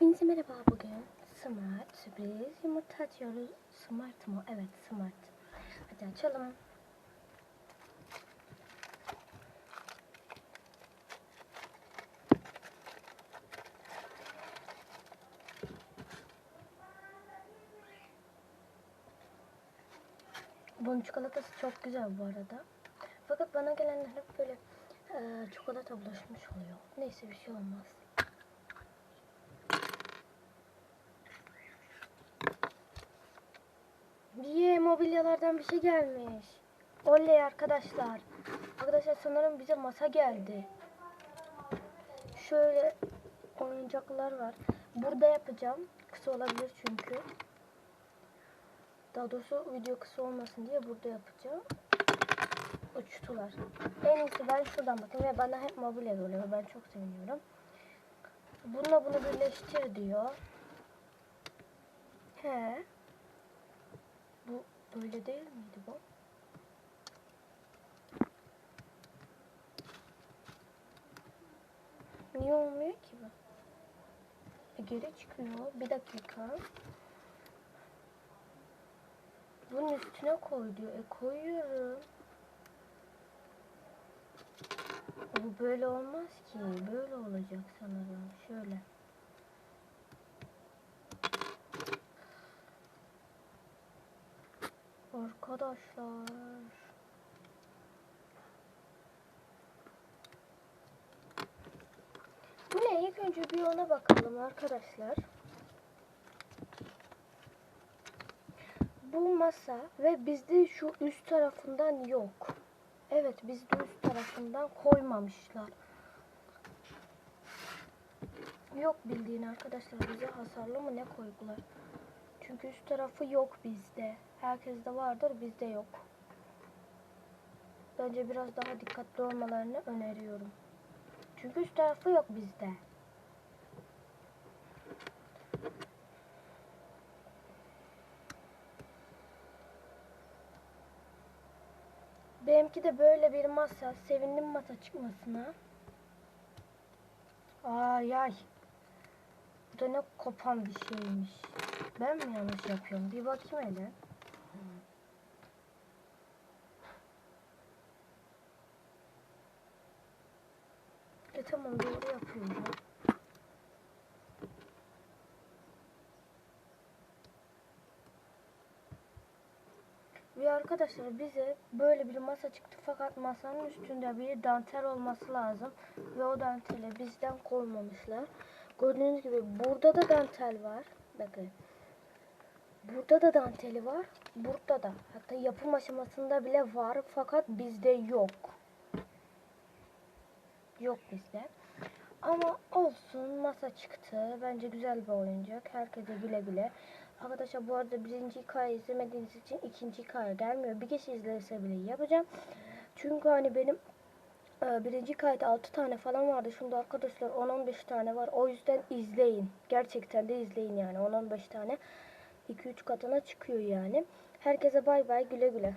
Hepinize merhaba bugün Smart sürpriz yumurta açıyoruz. Smart mı? Evet Smart. Hadi açalım. Bunun çikolatası çok güzel bu arada. Fakat bana gelenler hep böyle e, çikolata bulaşmış oluyor. Neyse bir şey olmaz. Diye mobilyalardan bir şey gelmiş. Oley arkadaşlar. Arkadaşlar sanırım bize masa geldi. Şöyle oyuncaklar var. Burada yapacağım. Kısa olabilir çünkü. Daha doğrusu video kısa olmasın diye burada yapacağım. Uçtular. En iyisi ben şuradan bakayım ve bana hep mobilya oluyor. Ben çok seviniyorum. Bununla bunu birleştir diyor. He. Böyle değil miydi bu? Niye olmuyor ki bu? E, geri çıkıyor. Bir dakika. Bunun üstüne koy diyor. E koyuyorum. Bu böyle olmaz ki. Böyle olacak sanırım. Şöyle. Arkadaşlar. Bu ne? İlk önce bir ona bakalım arkadaşlar. Bu masa ve bizde şu üst tarafından yok. Evet bizde üst tarafından koymamışlar. Yok bildiğin arkadaşlar bize hasarlı mı ne koydular. Çünkü üst tarafı yok bizde. Herkeste vardır bizde yok. Bence biraz daha dikkatli olmalarını öneriyorum. Çünkü üst tarafı yok bizde. Benimki de böyle bir masa. Sevindim masa çıkmasına. Ay ay. Da ne kopan bir şeymiş. Ben mi yanlış yapıyorum? Bir bakayım hele. E tamam doğru yapıyorum. Ve arkadaşlar bize böyle bir masa çıktı fakat masanın üstünde bir dantel olması lazım. Ve o danteli bizden koymamışlar. Gördüğünüz gibi burada da dantel var. Bakın. Burada da danteli var. Burada da. Hatta yapım aşamasında bile var fakat bizde yok. Yok bizde. Ama olsun masa çıktı. Bence güzel bir oyuncak. Herkese güle güle. Arkadaşlar bu arada birinci hikaye izlemediğiniz için ikinci hikaye gelmiyor. Bir kişi izlerse bile yapacağım. Çünkü hani benim birinci hikayede 6 tane falan vardı. Şimdi arkadaşlar 10-15 tane var. O yüzden izleyin. Gerçekten de izleyin yani 10-15 tane. 2-3 katına çıkıyor yani. Herkese bay bay güle güle.